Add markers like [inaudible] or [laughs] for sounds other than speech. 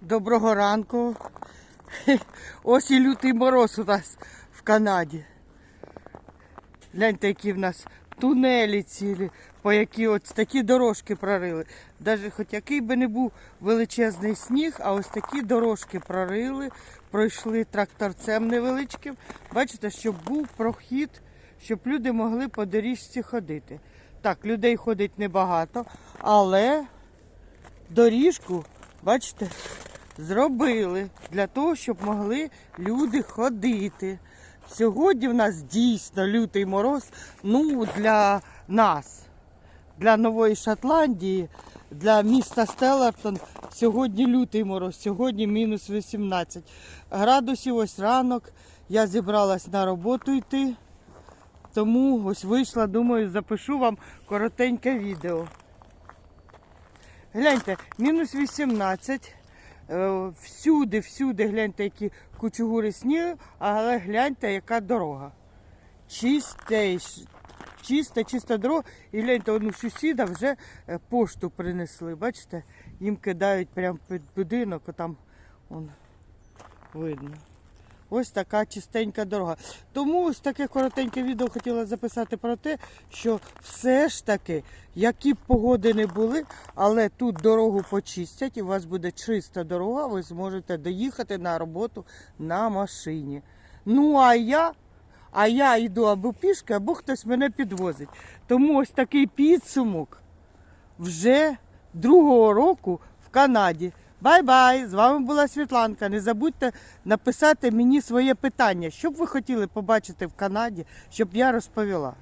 Доброго ранку. [laughs] Ось і лютий мороз у нас в Канаді. Гляньте, які в нас тунелі цілі, по які от такі дорожки прорили. Навіть хоч який би не був величезний сніг, а ось такі дорожки прорили, пройшли тракторцем невеличким. Бачите, щоб був прохід, щоб люди могли по доріжці ходити. Так, людей ходить небагато, але доріжку, бачите, зробили для того, щоб могли люди ходити. Сьогодні в нас дійсно лютий мороз, ну для нас, для Нової Шотландії, для міста Стеллартон. Сьогодні лютий мороз, сьогодні мінус 18 градусів. Ось ранок. Я зібралась на роботу йти. Тому ось вийшла, думаю, запишу вам коротеньке відео. Гляньте, мінус 18. Е, Всюди, всюди, гляньте, які кучугури снігу, але гляньте, яка дорога. Чисте, чиста, чиста дорога. І гляньте, он у сусіда вже е, пошту принесли. Бачите, їм кидають прямо під будинок, а там он, видно. Ось така чистенька дорога. Тому ось таке коротеньке відео хотіла записати про те, що все ж таки, які б погоди не були, але тут дорогу почистять, і у вас буде чиста дорога, ви зможете доїхати на роботу на машині. Ну а я, а я йду або пішки, або хтось мене підвозить. Тому ось такий підсумок вже другого року в Канаді. Бай-бай! З вами була Світланка. Не забудьте написати мені своє питання, що б ви хотіли побачити в Канаді, щоб я розповіла.